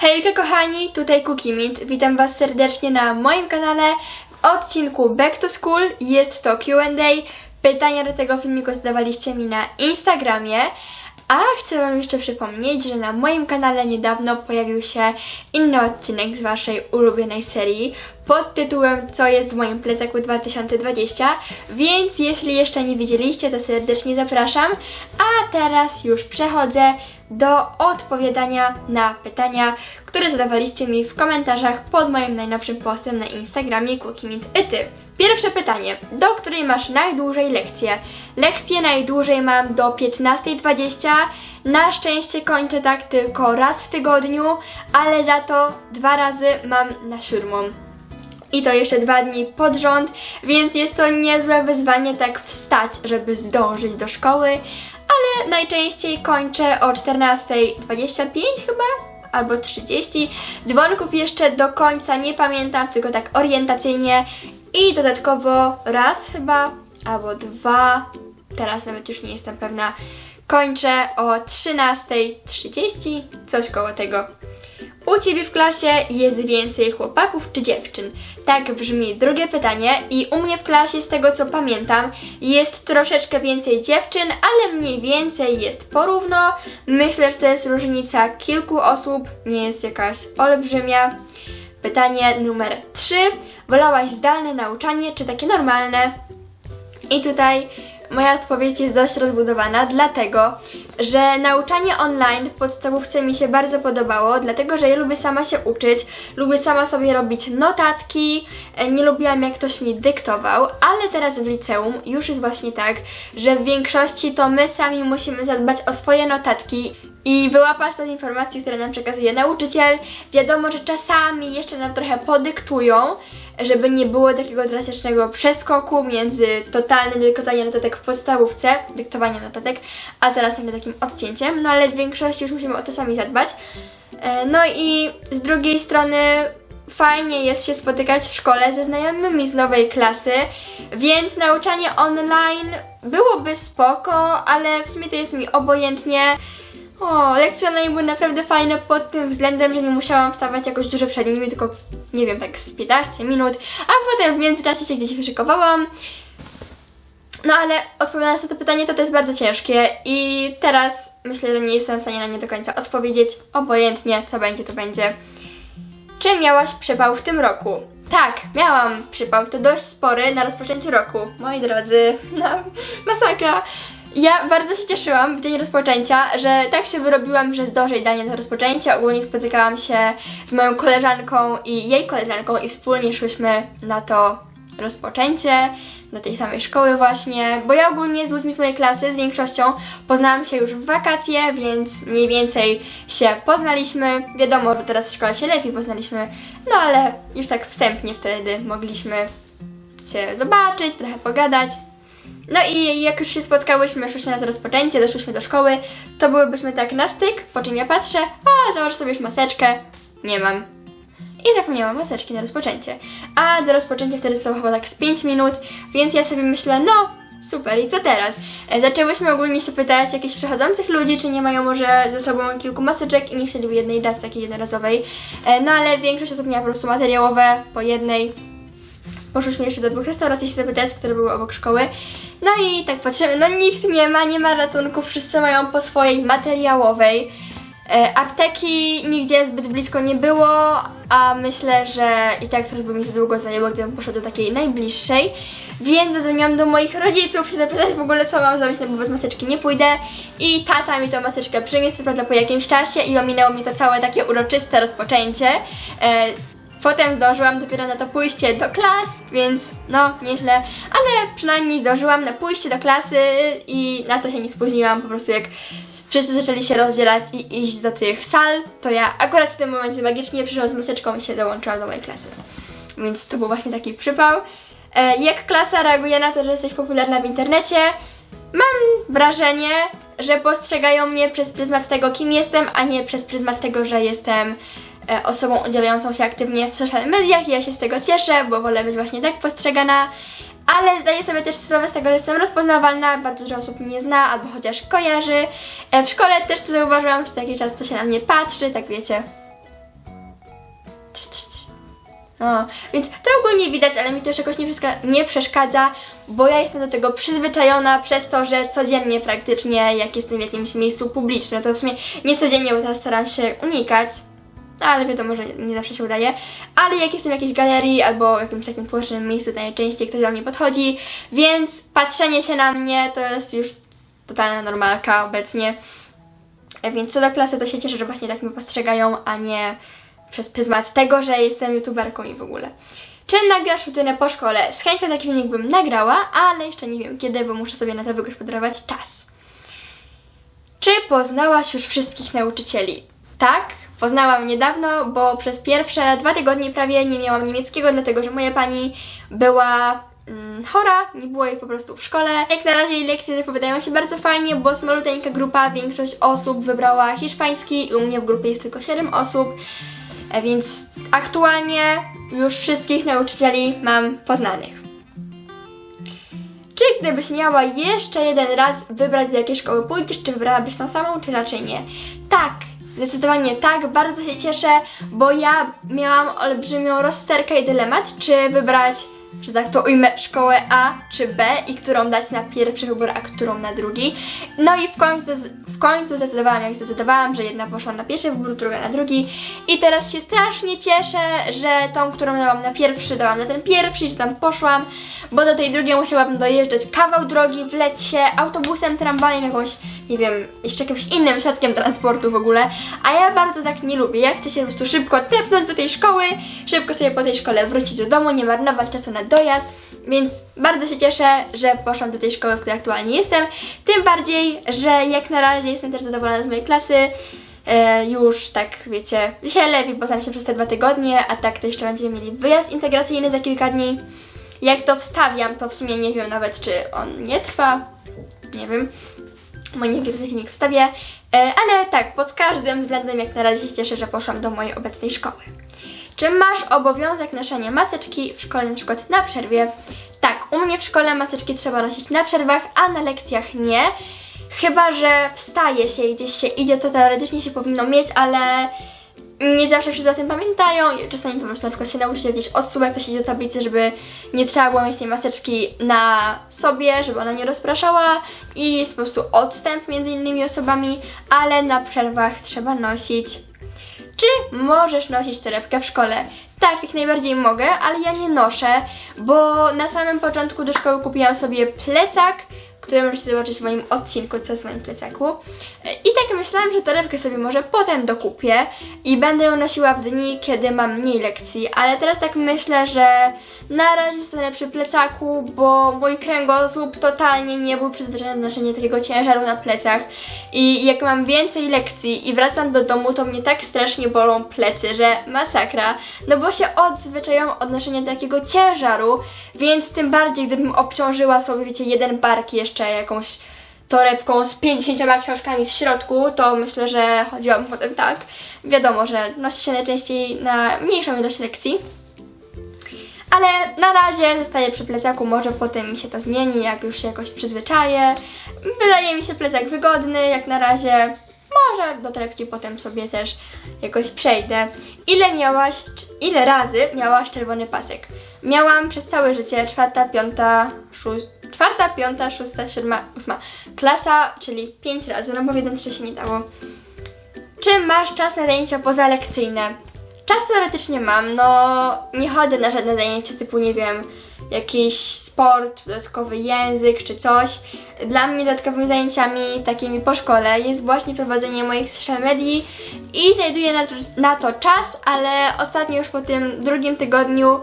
Hejka kochani, tutaj Cookie Mint. Witam Was serdecznie na moim kanale w odcinku Back to School. Jest to Q&A. Pytania do tego filmiku zadawaliście mi na Instagramie. A chcę Wam jeszcze przypomnieć, że na moim kanale niedawno pojawił się inny odcinek z Waszej ulubionej serii pod tytułem Co jest w moim plecaku 2020, więc jeśli jeszcze nie widzieliście, to serdecznie zapraszam. A teraz już przechodzę do odpowiadania na pytania, które zadawaliście mi w komentarzach pod moim najnowszym postem na Instagramie Kukimit.ety. Pierwsze pytanie, do której masz najdłużej lekcję? Lekcje najdłużej mam do 15.20. Na szczęście kończę tak tylko raz w tygodniu, ale za to dwa razy mam na siódmą. I to jeszcze dwa dni pod rząd, więc jest to niezłe wyzwanie tak wstać, żeby zdążyć do szkoły, ale najczęściej kończę o 14.25 chyba, albo 30. Dzwonków jeszcze do końca nie pamiętam, tylko tak orientacyjnie i dodatkowo raz chyba, albo dwa, teraz nawet już nie jestem pewna, kończę o 13.30, coś koło tego. U Ciebie w klasie jest więcej chłopaków czy dziewczyn? Tak brzmi drugie pytanie i u mnie w klasie z tego co pamiętam jest troszeczkę więcej dziewczyn, ale mniej więcej jest porówno. Myślę, że to jest różnica kilku osób, nie jest jakaś olbrzymia. Pytanie numer 3. Wolałaś zdalne nauczanie czy takie normalne? I tutaj moja odpowiedź jest dość rozbudowana, dlatego że nauczanie online w podstawówce mi się bardzo podobało, dlatego że ja lubię sama się uczyć, lubię sama sobie robić notatki, e, nie lubiłam jak ktoś mi dyktował, ale teraz w liceum już jest właśnie tak, że w większości to my sami musimy zadbać o swoje notatki i wyłapać te informacje, które nam przekazuje nauczyciel. Wiadomo, że czasami jeszcze nam trochę podyktują, żeby nie było takiego drastycznego przeskoku między totalnym dyktowaniem notatek w podstawówce, dyktowaniem notatek, a teraz takim odcięciem, no ale w większości już musimy o to sami zadbać. E, No i z drugiej strony fajnie jest się spotykać w szkole ze znajomymi z nowej klasy, więc nauczanie online byłoby spoko, ale w sumie to jest mi obojętnie. O, lekcje online były naprawdę fajne pod tym względem, że nie musiałam wstawać jakoś dużo przed nimi, tylko nie wiem, tak z 15 minut, a potem w międzyczasie się gdzieś wyszykowałam. No ale odpowiadając na to pytanie, to to jest bardzo ciężkie i teraz myślę, że nie jestem w stanie na nie do końca odpowiedzieć. Obojętnie, co będzie, to będzie. Czy miałaś przypał w tym roku? Tak, miałam przypał, to dość spory na rozpoczęciu roku. Moi drodzy, no, masakra. Ja bardzo się cieszyłam w dzień rozpoczęcia, że tak się wyrobiłam, że zdążę idealnie do rozpoczęcia. Ogólnie spotykałam się z moją koleżanką i jej koleżanką i wspólnie szłyśmy na to rozpoczęcie, do tej samej szkoły właśnie, bo ja ogólnie z ludźmi z mojej klasy, z większością poznałam się już w wakacje, więc mniej więcej się poznaliśmy. Wiadomo, że teraz w szkole się lepiej poznaliśmy, no ale już tak wstępnie wtedy mogliśmy się zobaczyć, trochę pogadać. No i jak już się spotkałyśmy, szłyśmy na to rozpoczęcie, doszłyśmy do szkoły, to byłybyśmy tak na styk, po czym ja patrzę, a załóż sobie już maseczkę, nie mam. I zapomniałam maseczki na rozpoczęcie. A do rozpoczęcia wtedy zostało chyba tak z 5 minut, więc ja sobie myślę, no super, i co teraz? E, Zaczęłyśmy ogólnie się pytać jakichś przechodzących ludzi, czy nie mają może ze sobą kilku maseczek i nie chcieliby jednej dać, takiej jednorazowej. E, No ale większość osób miała po prostu materiałowe, po jednej, Poszłyśmy jeszcze do dwóch restauracji się zapytać, które były obok szkoły. No i tak patrzymy, no nikt nie ma, nie ma ratunku, wszyscy mają po swojej materiałowej. E, apteki nigdzie zbyt blisko nie było, a myślę, że i tak trochę by mi za długo zajęło, gdybym poszła do takiej najbliższej. Więc zadzwoniłam do moich rodziców i zapytać w ogóle co mam zrobić, no bo bez maseczki nie pójdę. I tata mi tą maseczkę przyniósł, prawda po jakimś czasie i ominęło mi to całe takie uroczyste rozpoczęcie. E, Potem zdążyłam dopiero na to pójście do klas, więc no nieźle, ale przynajmniej zdążyłam na pójście do klasy i na to się nie spóźniłam, po prostu jak wszyscy zaczęli się rozdzielać i iść do tych sal, to ja akurat w tym momencie magicznie przyszłam z maseczką i się dołączyłam do mojej klasy. Więc to był właśnie taki przypał. E, jak klasa reaguje na to, że jesteś popularna w internecie? Mam wrażenie, że postrzegają mnie przez pryzmat tego, kim jestem, a nie przez pryzmat tego, że jestem osobą udzielającą się aktywnie w social mediach i ja się z tego cieszę, bo wolę być właśnie tak postrzegana. Ale zdaję sobie też sprawę z tego, że jestem rozpoznawalna, bardzo dużo osób mnie zna albo chociaż kojarzy. E, w szkole też to zauważyłam, że jakiś czas to się na mnie patrzy, tak wiecie. No, więc to ogólnie widać, ale mi to już jakoś nie, nie przeszkadza, bo ja jestem do tego przyzwyczajona przez to, że codziennie praktycznie, jak jestem w jakimś miejscu publicznym, to w sumie nie codziennie, bo teraz staram się unikać, no, ale wiadomo, że nie zawsze się udaje, ale jak jestem w jakiejś galerii albo w jakimś takim publicznym miejscu, najczęściej ktoś do mnie podchodzi, więc patrzenie się na mnie to jest już totalna normalka obecnie. E, Więc co do klasy, to się cieszę, że właśnie tak mnie postrzegają, a nie przez pryzmat tego, że jestem youtuberką i w ogóle. Czy nagrasz rutynę po szkole? Z chęcią taki filmik bym nagrała, ale jeszcze nie wiem kiedy, bo muszę sobie na to wygospodarować czas. Czy poznałaś już wszystkich nauczycieli? Tak, poznałam niedawno, bo przez pierwsze dwa tygodnie prawie nie miałam niemieckiego, dlatego że moja pani była mm, chora, nie było jej po prostu w szkole. Jak na razie lekcje zapowiadają się bardzo fajnie, bo jest maluteńka grupa, większość osób wybrała hiszpański i u mnie w grupie jest tylko 7 osób, e, więc aktualnie już wszystkich nauczycieli mam poznanych. Czy gdybyś miała jeszcze jeden raz wybrać do jakiej szkoły pójdziesz, czy wybrałabyś tą samą, czy raczej nie? Tak, zdecydowanie tak, bardzo się cieszę, bo ja miałam olbrzymią rozterkę i dylemat, czy wybrać, że tak to ujmę, szkołę A czy B i którą dać na pierwszy wybór, a którą na drugi. No i w końcu, w końcu zdecydowałam, jak zdecydowałam, że jedna poszła na pierwszy wybór, druga na drugi. I teraz się strasznie cieszę, że tą, którą dałam na pierwszy, dałam na ten pierwszy że tam poszłam, bo do tej drugiej musiałabym dojeżdżać kawał drogi, wlec się autobusem, tramwajem, jakąś, nie wiem, jeszcze jakimś innym środkiem transportu w ogóle. A ja bardzo tak nie lubię. Ja chcę się po prostu szybko trepnąć do tej szkoły, szybko sobie po tej szkole wrócić do domu, nie marnować czasu na dojazd. Więc bardzo się cieszę, że poszłam do tej szkoły, w której aktualnie jestem. Tym bardziej, że jak na razie jestem też zadowolona z mojej klasy. E, już tak, wiecie, się lepiej poznaliśmy się przez te dwa tygodnie, a tak to jeszcze będziemy mieli wyjazd integracyjny za kilka dni. Jak to wstawiam, to w sumie nie wiem nawet, czy on nie trwa. Nie wiem. Bo ten filmik wstawię. E, ale tak, pod każdym względem jak na razie się cieszę, że poszłam do mojej obecnej szkoły. Czy masz obowiązek noszenia maseczki w szkole, na przykład na przerwie? Tak, u mnie w szkole maseczki trzeba nosić na przerwach, a na lekcjach nie. Chyba, że wstaje się i gdzieś się idzie, to teoretycznie się powinno mieć, ale nie zawsze wszyscy o tym pamiętają czasami po prostu na przykład się nauczyciel gdzieś odsuwa, jak ktoś idzie do tablicy, żeby nie trzeba było mieć tej maseczki na sobie, żeby ona nie rozpraszała i jest po prostu odstęp między innymi osobami, ale na przerwach trzeba nosić. Czy możesz nosić torebkę w szkole? Tak, jak najbardziej mogę, ale ja nie noszę, bo na samym początku do szkoły kupiłam sobie plecak, który możecie zobaczyć w moim odcinku, co jest w moim plecaku. I tak myślałam, że torebkę sobie może potem dokupię i będę ją nosiła w dni, kiedy mam mniej lekcji, ale teraz tak myślę, że na razie stanę przy plecaku, bo mój kręgosłup totalnie nie był przyzwyczajony do noszenia takiego ciężaru na plecach. I jak mam więcej lekcji i wracam do domu, to mnie tak strasznie bolą plecy, że masakra, no bo się odzwyczaiłam od noszenia takiego ciężaru, więc tym bardziej gdybym obciążyła sobie, wiecie, jeden bark jeszcze jakąś torebką z 50 książkami w środku, to myślę, że chodziłabym potem tak. Wiadomo, że nosi się najczęściej na mniejszą ilość lekcji. Ale na razie zostaję przy plecaku, może potem mi się to zmieni, jak już się jakoś przyzwyczaję. Wydaje mi się plecak wygodny, jak na razie. Może do torebki potem sobie też jakoś przejdę. Ile miałaś, ile razy miałaś czerwony pasek? Miałam przez całe życie, czwarta, piąta, szósta, czwarta, piąta, szósta, siódma, ósma klasa, czyli pięć razy, no bo w jeden trzy się nie dało. Czy masz czas na zajęcia pozalekcyjne? Czas teoretycznie mam, no nie chodzę na żadne zajęcia typu, nie wiem, jakiś sport, dodatkowy język czy coś. Dla mnie dodatkowymi zajęciami takimi po szkole jest właśnie prowadzenie moich social medii i znajduję na to, na to czas, ale ostatnio już po tym drugim tygodniu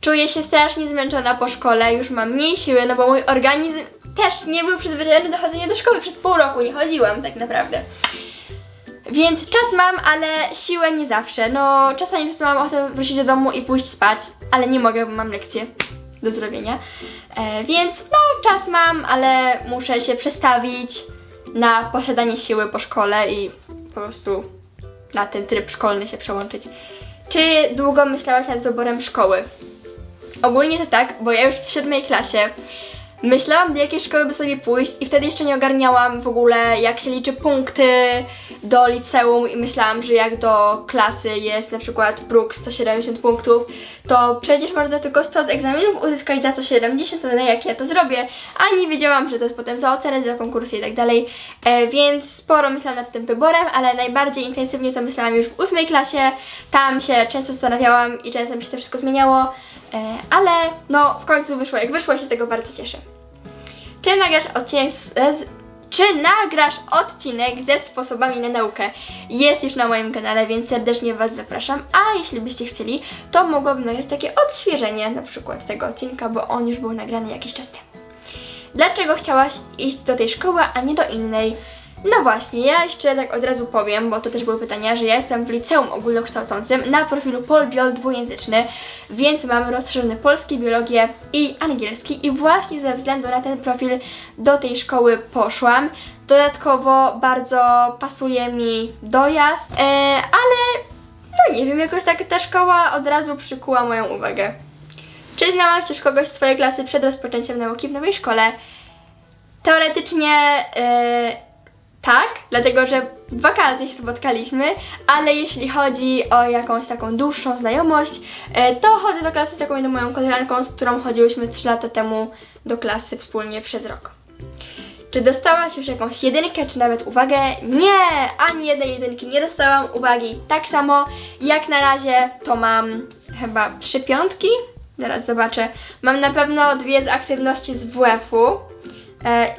czuję się strasznie zmęczona po szkole, już mam mniej siły, no bo mój organizm też nie był przyzwyczajony do chodzenia do szkoły. Przez pół roku nie chodziłam tak naprawdę. Więc czas mam, ale siłę nie zawsze. No, czasami po mam ochotę wrócić do domu i pójść spać, ale nie mogę, bo mam lekcję do zrobienia. E, więc no, czas mam, ale muszę się przestawić na posiadanie siły po szkole i po prostu na ten tryb szkolny się przełączyć. Czy długo myślałaś nad wyborem szkoły? Ogólnie to tak, bo ja już w siódmej klasie myślałam do jakiej szkoły by sobie pójść i wtedy jeszcze nie ogarniałam w ogóle jak się liczy punkty do liceum i myślałam, że jak do klasy jest na przykład próg 170 punktów, to przecież można tylko 100 z egzaminów uzyskać za co 70, to na jak ja to zrobię, a nie wiedziałam, że to jest potem za ocenę, za konkursy i tak dalej, e, więc sporo myślałam nad tym wyborem, ale najbardziej intensywnie to myślałam już w ósmej klasie, tam się często zastanawiałam i często mi się to wszystko zmieniało, e, ale no w końcu wyszło jak wyszło się z tego bardzo cieszę. Czy nagrasz odcinek z, czy nagrasz odcinek ze sposobami na naukę? Jest już na moim kanale, więc serdecznie Was zapraszam. A jeśli byście chcieli, to mogłabym nagrać takie odświeżenie na przykład tego odcinka, bo on już był nagrany jakiś czas temu. Dlaczego chciałaś iść do tej szkoły, a nie do innej? No właśnie, ja jeszcze tak od razu powiem, bo to też były pytania, że ja jestem w liceum ogólnokształcącym na profilu polbiol dwujęzyczny, więc mam rozszerzony polski, biologię i angielski i właśnie ze względu na ten profil do tej szkoły poszłam. Dodatkowo bardzo pasuje mi dojazd, e, ale no nie wiem, jakoś tak ta szkoła od razu przykuła moją uwagę. Czy znałaś już kogoś z Twojej klasy przed rozpoczęciem nauki w nowej szkole? Teoretycznie e, tak, dlatego że w wakacje się spotkaliśmy, ale jeśli chodzi o jakąś taką dłuższą znajomość, e, to chodzę do klasy z taką jedną moją koleżanką, z którą chodziłyśmy 3 lata temu do klasy wspólnie przez rok. Czy dostałaś już jakąś jedynkę, czy nawet uwagę? Nie! Ani jednej jedynki nie dostałam uwagi. Tak samo jak na razie to mam chyba trzy piątki. Zaraz zobaczę. Mam na pewno dwie z aktywności z WF-u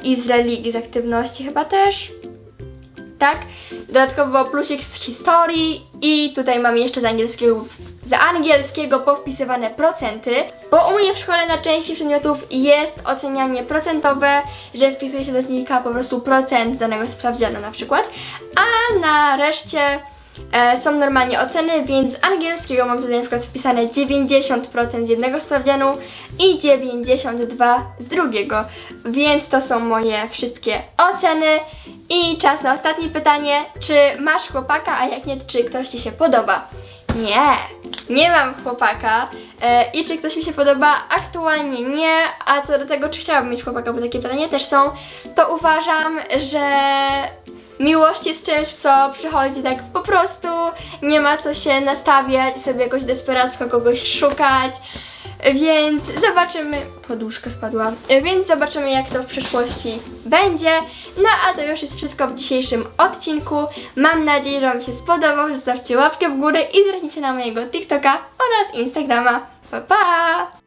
i z religii z aktywności chyba też. Tak? Dodatkowo plusik z historii i tutaj mam jeszcze z angielskiego, z angielskiego powpisywane procenty, bo u mnie w szkole na części przedmiotów jest ocenianie procentowe, że wpisuje się do dziennika po prostu procent z danego sprawdzianu na przykład, a na reszcie e, są normalnie oceny, więc z angielskiego mam tutaj na przykład wpisane 90% z jednego sprawdzianu i 92% z drugiego, więc to są moje wszystkie oceny. I czas na ostatnie pytanie, czy masz chłopaka, a jak nie, czy ktoś Ci się podoba? Nie, nie mam chłopaka. E, I czy ktoś mi się podoba? Aktualnie nie, a co do tego, czy chciałabym mieć chłopaka, bo takie pytania też są, to uważam, że miłość jest czymś, co przychodzi tak po prostu, nie ma co się nastawiać, sobie jakoś desperacko kogoś szukać. Więc zobaczymy. Poduszka spadła. Więc zobaczymy, jak to w przyszłości będzie. No a to już jest wszystko w dzisiejszym odcinku. Mam nadzieję, że Wam się spodobał. Zostawcie łapkę w górę i zerknijcie na mojego TikToka oraz Instagrama. Pa pa!